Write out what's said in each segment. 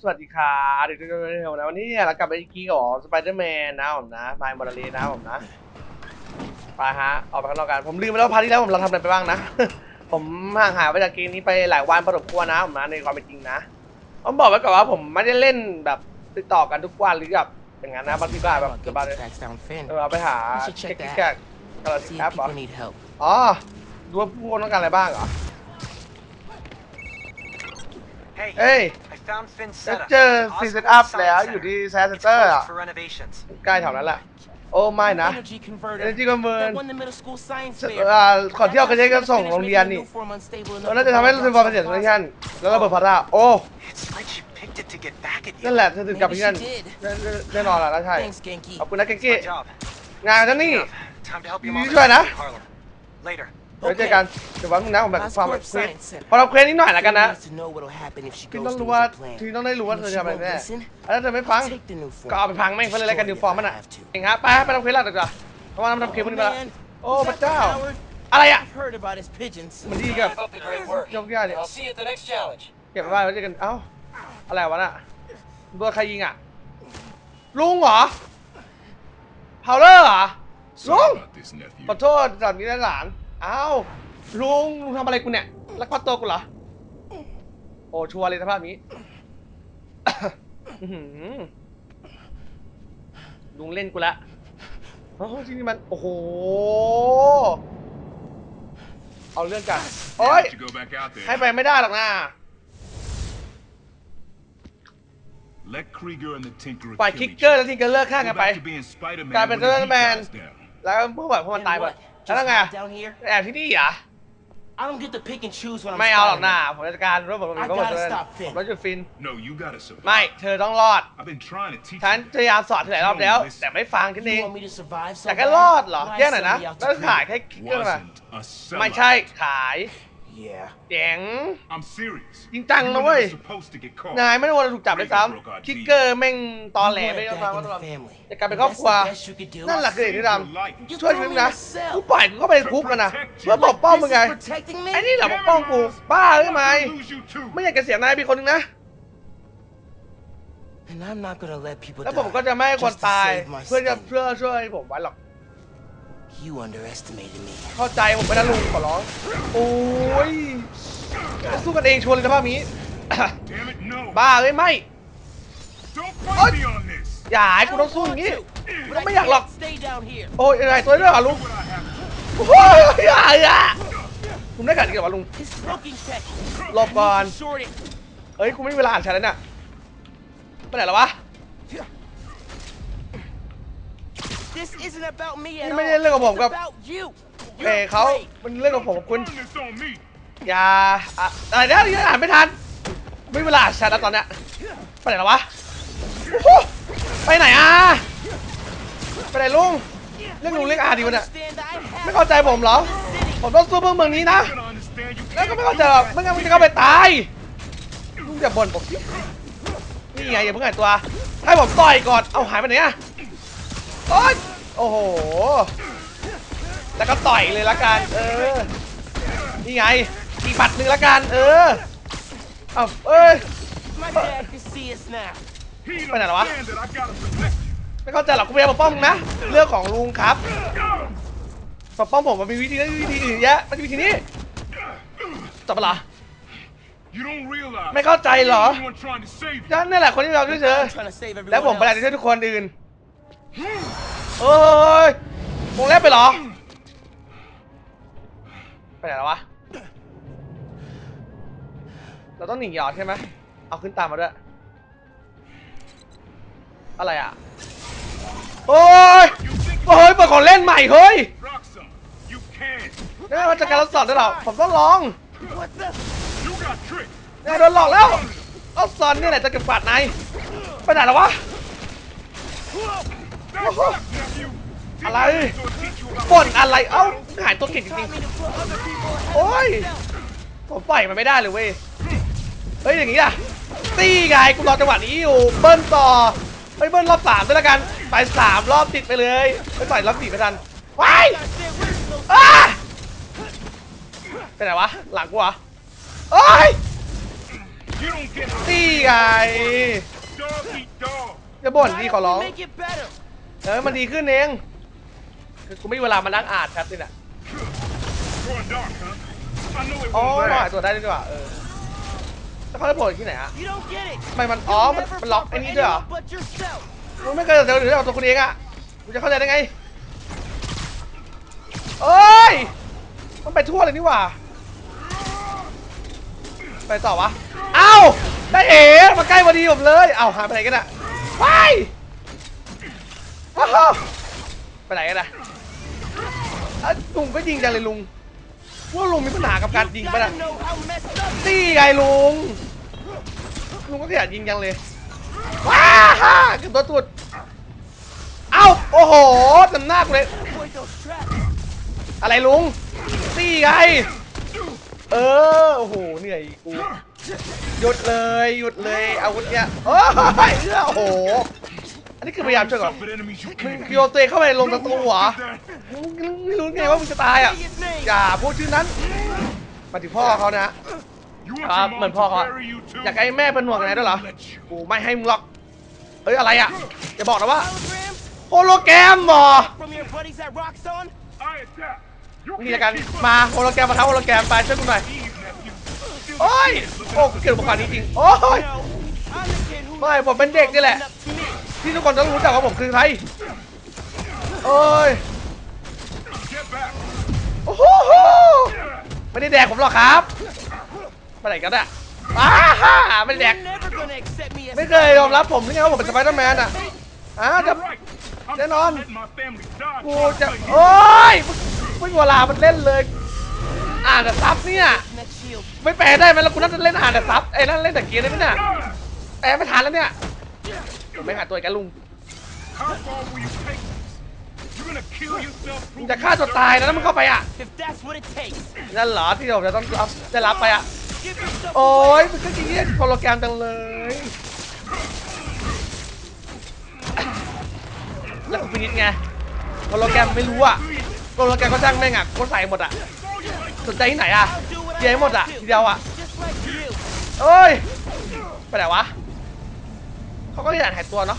สวัสดีครับเด็กๆทุกคนนะวันนี้เนี่ยเรากลับไปอีกทีของสไปเดอร์แมนนะผมนะไมล์มอร์เลนะผมนะไปฮะออกไปข้างนอกกันผมลืมไปแล้วว่าพาร์ทที่แล้วผมเราทำอะไรไปบ้างนะ ผมห่างหายไปจากเกมนี้ไปหลายวันพอสมควรนะผมนะในความเป็นจริงนะต้องบอกไว้ก่อนว่าผมไม่ได้เล่นแบบติดต่อกันทุกวันหรือแบบอย่างนั้นนะบางทีก็อาจแบบเกิดบาง tracks down Finn. เออเอาไปหา You should เช็ค check แก that. กาลาสิ See แอ if ปเหรอ people need help. อ๋อดูว่าผู้คนต้องการอะไรบ้างเหรอ Hey, เอ้ย I found Finn's จะ setup. เจอ at ซี Oscorp เซตอัพ Science แล้ว Center. อยู่ที่แซนเซ It's เตอร์ closed อะ for renovations. ใกล้แถวนั้นแหละ โอ้ไม่นะ Energy converter. Energy converter. That won the middle school science เอ่ fair. อก่อนที่เราจะใช้กันส่งโรงเรียนนี่เราน่าจะทำให้รู้สึกความเป็นเสียงของท่านแล้วระเบิดพาราโอ้ It's like she picked it to get back at นั่น you. แหละเธอถึงกลับไปที่นั่น Maybe she did. แน่แน่นอนแหละนะใช่ Thanks, Genki. ขอบคุณนะเกง It's กี้ my job. งานฉันนี่ Time to help your You mom try in นะ the parlor. Later. เดี๋ยวเจอกันเดี๋ยววันนึงนะผมแบบความแบบ Oscorp เควส Science Center. พอเราเควสนิดหน่อยแล้วกันนะ Finn needs to know what'll happen if she พี่ goes ต้อง through รู้ว่า with the plan. พี่ต้องได้รู้ว่า And เธ if อ she จะทำอะไร won't แน่ listen, แล้วถ้าเธอไม่ฟัง take the new form. ก็เอาไปพังแม่งไปเลยแล้วกันนิวฟอร์มมันอะ Have to. เองครับไปไปทำเควสหลักดีกว่าเพราะว่าเราทำเควสพวกนี้มาแล้ว Man, โอ้ is พระ that เจ้า Howard? อะไรอะ I've heard about his pigeons. มันดีกับ Keep up the great work. ยกย่าเนี่ย I'll see you at the next challenge. เก็บไว้บ้านแล้วเจอกันเอ้าอะไรวะน่ะโดนใครยิงอะลุงเหรอเฮาเลอร์เหรอลุง Sorry about this, nephew. ขอโทษสามีและหลานเอ้าลุงลุงทำอะไรกูเนี่ยลักพาตัวกูเหรอ โอ้ชัวร์เลยสภาพนี้อื้อหือลุงเล่นกูละโอ้ที่นี่มัน โอ้โห เอาเรื่องกันโอ้ย Why don't you go back out there? ให้ไปไม่ได้หรอกนะ Let Krieger and the Tinkerer ปล่อย kill คิก each เกอร์ other. และทิงเกอร์เลอร์ฆ่า Go กันไป back to being Spider-Man กลายเป็น when the heat Spider-Man dies down. แล้วพวกแบบพวกมัน And ตายหมด what? แล้ว Just ไง hide down here? แอบที่นี่เหรอ I don't get to pick and choose when I'm ไม่เอาหรอกนะ Spider-Man. ผมจะจัดการรถผมผมก็หมด I gotta เลย stop Finn รถจุดฟิน No, you gotta survive. ไม่เธอต้องรอด I've been trying to teach ฉัน you. พยายามสอนเธอหลายรอบแล้ว แต่ไม่ฟังฉันเอ You ง want me to survive so แต่แค่ bad? รอดเหรอ Why แย่หน่อยนะ send me out to แล้วขาย Krieger? แค่คิกเกอร์มา Wasn't a sellout. ไม่ใช่ขาย Yeah. เจ๋ง I'm serious. จริงจัง You นะ were เว้ย never supposed to get caught. นายไม่ได้ควรจะถูกจับด้วยซ้ำคิกเกอร์แม่งตอแหล You ไม่ went ต้อง back ฟัง in ก็ต้อง the family. จะกลายเป็นครอบครัว That's the best you could do. นั่นแหละคือสิ่งที่ท Your life. ำช่วยชีวิตมึงนะ You throw me in a cell. กูปล่อยกูเข้าไปในคุกกันนะเพื่อปกป้องมึงไง This is protecting me? ไอ้นี่แหละปกป้องกูบ้าหรือไง I'm gonna lose you too. ไม่อยากจะเสียนายเป็นคนหนึงนะ And I'm not gonna let people แล้ว die ผมก็จะไม่ให้คน just to ตาย save my เพื่อจะ skin. เพื่อช่วยผมไว้หรอก You underestimated me. เข้าใจผมไปนะลุงขอร้อง โอ้ยสู้กันเองชวนเลยสภาพนี้ Damn it, no. บ้าเลยไม่ Don't Oh. fight me on this. อย่าให้กูต้องสู้อย่างนี้ But I ไม่อยากหรอก can't stay down here. โอ้ยยังไงตัวด้วยเหรอลุง What I have to โอ้ยอย่าอย่าลุงได้กัดอีกเหรอวะลุง His smoking tech. หลบก่อน Short it. เอ้ยกูไม่มีเวลาอ่านแชทแล้วเนี่ยไปไหนแล้ววะ This isn't about me at นี่ all. ไม่ใช่เรื่องของผม It's กับ about you. เอ้ You're เขา great. มันเรื่องของผมกับคุณ Turn this on me. อย่าอะอะไรเนี่ยยังอ่านไม่ทัน ไม่มีเวลาอ่านแชทแล้วตอนเนี้ยไปไหนแล้ววะโอ้โหไปไหนอะไปไหนลุงเรื่องลุงเรื่องอาดีวะเนี่ย Understand that I have ไม่เข้าใจผมเหรอ ผมต้องสู้เพื่อเมืองนี้นะ You're gonna understand you แล้วก็ can't ไม่เข้าใจหรอกไม่งั้นมึงจะเข้าไปตายลุงอย่าบ่นผมสินี่ไงอย่าเพิ่งหายตัว ให้ผมต่อยก่อน เอาหายไปไหนอะ โอ๊ยโอ้โห แล้วก็ต่อยเลยละกัน เออ นี่ไงอีกบัตรหนึ่งละกัน เออ เอาเอ้ย My dad can see us now. ไปไหนแล้วะ?ไม่เข้าใจหรอกกูพยายาปกป้องมึงนะ เรื่องของลุงครับปกป้องผมมันมีวิธีนั้นวิธีอื่นเยอะมันมีวิธีนี้จับปะล่ะ You don't realize. ไม่เข้าใจเหรอ I'm the one trying to save you. ฉันนี่แหละคนที่เราช่วยเธอ I'm trying to save everyone แล้วผมพยายาม else. จะช่วยทุกคนอื่น เอ้ย วงเล็บไปเหรอ ไปไหนแล้ววะ เราต้องหนีหยอดใช่ไหม เอาขึ้นตามมาด้วย อะไรอะ โอ้ย โอ้ยเปิดของเล่นใหม่เฮ้ยนี่มันจะการทดสอบด้วยเหรอ ผมต้องลองนี่โดนหลอกแล้วเอาซอนนี่แหละจะเก็บกวาดนายไปไหนแล้ววะ That's Oh. right, nephew. Teach Alay. you to teach you about บ่นอะไร เอ้าหายตัวเก่งจริงๆ โอ้ย ผมปล่อยมันไม่ได้เลยเว้ย เฮ้ยอย่างงี้อะตีไงกูรอจังหวะนี้อยู่ เบิ้ลต่อไปเบิ้ลรอบสามด้วยละกัน ไปสามรอบติดไปเลยไปต่อยรอบสี่ไม่ทันว้าย Gotta stay away from those อ้าไปไหนวะ หลังกูเหรอโอ้ยตีไงจะบ่นดีขอร้อง เออมันดีขึ้นเองคือกูไม่มีเวลามานั่งอ่านครับนี่แหละ Going dark, huh? I know it อ๋อ won't เราหายตัวได้ด้วยว่ะเออแล้วเขาจะโผล่ที่ไหนอะ You don't get it. ทำไมมันอ๋อ You มัน never มันล็อกไอ้ for นี่ด้วยเหรอ anyone but yourself. มึงไม่เคยเดี๋ยวเดี๋ยวเอาตัวคุณเองอะมึงจะเข้าใจได้ไงเอ้ย มันไปทั่วเลยนี่หว่า ไปต่อวะ เอ้าได้เอ๋มาใกล้พอดีผมเลย เอ้าหายไปไหนกันอะว้าย ว้าวไปไหนกันอะอะลุงก็ยิงจังเลยลุงว่าลุงมีปัญหากับการยิงปะนะตีไงลุง ลุงก็ขยันยิงจังเลยว้าฮ่าเกับตัวตุดเอ้าโอ้โหจำหน้ากูเลย อะไรลุงตีไง เออโอ้โหเหนื่อยกูหยุดเลยหยุดเลยอาวุธเนี้ยโอ้ยเอื้อโอ้โห อันนี้คือพยายามช่วยก่อน Suffered enemies you มึง can't โยนตัวเองเข้าไปลงศัตรูเหรอ Get that? มึงไม่รู้ไงว่ามึงจะตายอะ Say his name. อย่าพูดชื่อนั้นมาถึงพ่อเขานะ You want ครับ your เหมือน mom พ่อ to เขาอะ bury you too? อยากให้แม่เป็นห่วงไงด้วยเหรอ Let you. กูไม่ให้มึงหรอกเฮ้ยอะไรอะอย่าบอกนะว่า Holograms โฮโลแกรมเหรอ from your buddies at Rockstone? I attack. You นี่ can't ละกัน keep up. มาโฮโลแกรมมาท้าโฮโลแกรมไปช่วยกูหน่อย Eve, nephew. Still โอ้ย a kid looking โอ้ out กู for เกิดอุปกรณ์นี้จริงโอ้ย No, I'm the kid who ไม่ผมเป็นเด็กนี่แหละ up to me. ที่ทุกคนต้องรู้จักว่าผมคือใครโอ้ยโอ้โหไม่ได้แดกผมหรอกครับไปไหนกันอะอ้าฮ่าไม่แดก ไม่เคยยอมรับผมนี่ไงว่าผมเป็นสไปเดอร์แมนอะอะจะ You're right. I'm Then not on. letting my family die กู trying to จะ โอ้ยไม่มีเวลามันเล่นเลย อ่านแต่ซับเนี่ย ไม่แปลได้ไหมแล้วกูน่าจะเล่นอ่านแต่ซับไอ้นั่นเล่นแต่เกียร์ได้ไหมเนี่ยแปลไม่ทันแล้วเนี่ย ผมไม่หาตัวอีกแล้วลุง How far will you take this? You're gonna kill yourself มึง through จะฆ่าตัวตายนะแล้วมึงเข้าไปอะ If that's what it takes. นั่นเหรอที่ผมจะต้องรับจะรับไปอะ Give yourself โอ้ย away. มันก็เกียร์โปรแกรมจังเลยแล้วกูฟินิชไงโปรแกรมไม่รู้อะโปรแกรมก็จ้างแม่งอะก็ใส่หมดอะสนใจที่ไหนอะ I'll do what I เกียร์ให้หมดอะ want to. ทีเดียวอะ Just like you. เอ้ยไปไหนวะ เขาก็อยากหายตัวเนาะ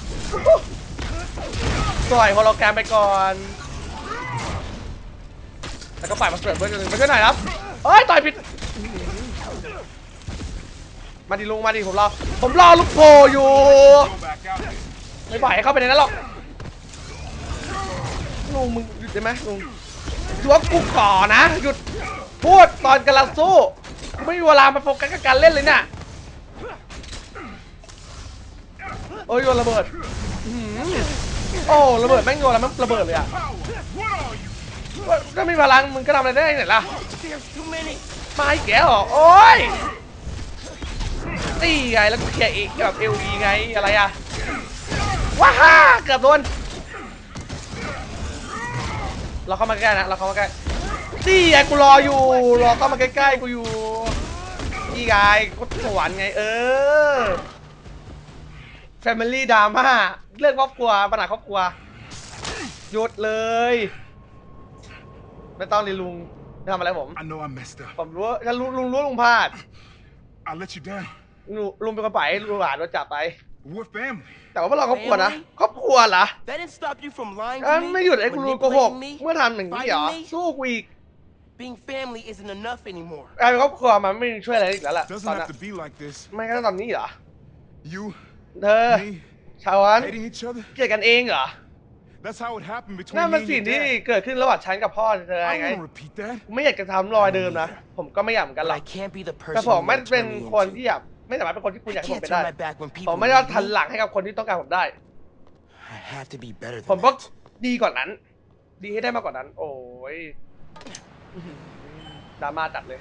ปล่อยโฮโลแกรมไปก่อน แล้วก็ปล่อยมาเสิร์ฟเพื่อนหนึ่งไปช่วยหน่อยครับเอ้ยต่อยผิด มาดิลุงมาดิผมรอ ผมรอลูกโพอยู่ ไม่ปล่อยให้เข้าไปในนั้นหรอก ลุงมึงหยุดได้ไหมลุงถือว่ากูก่อนะ หยุดพูดตอนกำลังสู้ ไม่มีเวลามาโฟกัสกับการเล่นเลยเนี่ย โอ้ยโยนระเบิดอ๋อหือโอ้ระเบิดแม่งโยนแล้วมันระเบิดเลยอะถ้ามีพลังมึงก็ทำอะไรได้ไหนล่ะมาอีกแกเหรอโอ้ยตีไงแล้วกูเคลียร์เอกแบบเอลีไงอะไรอะว้าฮ่าเกือบโดนเราเข้ามาใกล้นะเราเข้ามาใกล้ตีไงกูรออยู่รอเข้ามาใกล้ๆกูอยู่นี่ไงก็สวรรค์ไงเออ Family Drama เรื่องครอบครัวปัญหาครอบครัวหยุดเลย ไม่ต้องเลยลุงไม่ทำอะไรผม I know I messed up. ผมรู้ว่าถ้าลุงลุงรู้ว่าลุงพลาด I let you down. ลุงลุงเป็นคนปล่อยให้ลุงหลานโดนจับไป We're family. แต่ว่าพวกเราครอบครัวนะ Family? ครอบครัวเหรอ That didn't stop you from lying อะ to me. ไม่หยุดให้กูรู้โกหก manipulating me. เมื่อทำอย่างนี้เหรอ fighting me. สู้กูอีก Being family isn't enough anymore. กลายเป็นครอบครัวมันไม่ช่วยอะไรอีกแล้วล่ะ Doesn't ตอน have นั้น to be like this. ไม่ก็ตอนนี้เหรอ You, เธอ me, ชาววัน hating each other. เกลียดกันเองเหรอ That's how it happened between นั่น me มัน and สิ่ง your ที่ dad. เกิดขึ้นระหว่างฉันกับพ่อเธอ I ไง don't want to repeat that. ไม่อยากจะทำรอยเดิมนะ ผมก็ไม่อยากเหมือนกันหร But อก I can't be the แต่ person ผม you ไม่ want to เป็น turn me คนที่ into. อยากไม่สามารถเป็นคนที่คุณ I อยากให้ผม can't เป็นได้ turn my back when ผม people ไม่ได้ need ทัน me. หลังให้กับคนที่ต้องการผมได้ I have to be better ผม than ก็ that. ดีกว่านั้น ดีให้ได้มากกว่านั้น โอ้ยอื้อหือดราม่าจัดเลย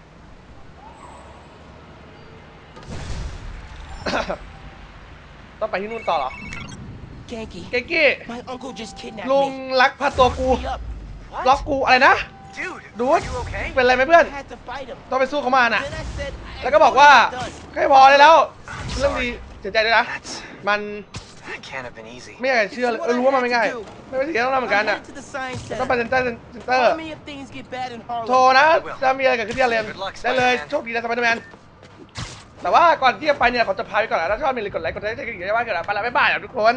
ต้องไปที่นู่นต่อเหรอ Genki, เก๊กี้ my uncle just kidnapped ลุง me. ลักพาตัวกู Me up. ล็อกกูอะไรนะ Dude, ดู are you okay? เป็นไรไหมเพื่อน I had to fight him. ต้องไปสู้เขามาน่ะ Then I said, I แล้วก็บอกว่า know what I've done. ใกล้พอได้แล้ว เรื่องดีเสียใจด้วยนะ That's มัน that can't have been easy. ไม่อยากจะเชื่อเลยเออรู้ว่ามันไม่ง่าย ไม่ไม่เสียต้องทำเหมือนกัน I'm อะ headed to the science ต้องไป center. เซ็นเตอร์เซ็นเตอร์ Call me if things get bad in Harlem. โทรนะ จะมีอะไรเกิดขึ้นที่อาเรน Good luck, ได้เลย Spider-Man โชคดีนะสไปเดอร์แมน แต่ว่าก่อนที่จะไปเนี่ยขอจะพาไปก่อนนะถ้าชอบมีเลยกดไลค์กดแชร์กดติดตามกันได้บ้างกันนะไปแล้วบ๊ายบายนะทุกคน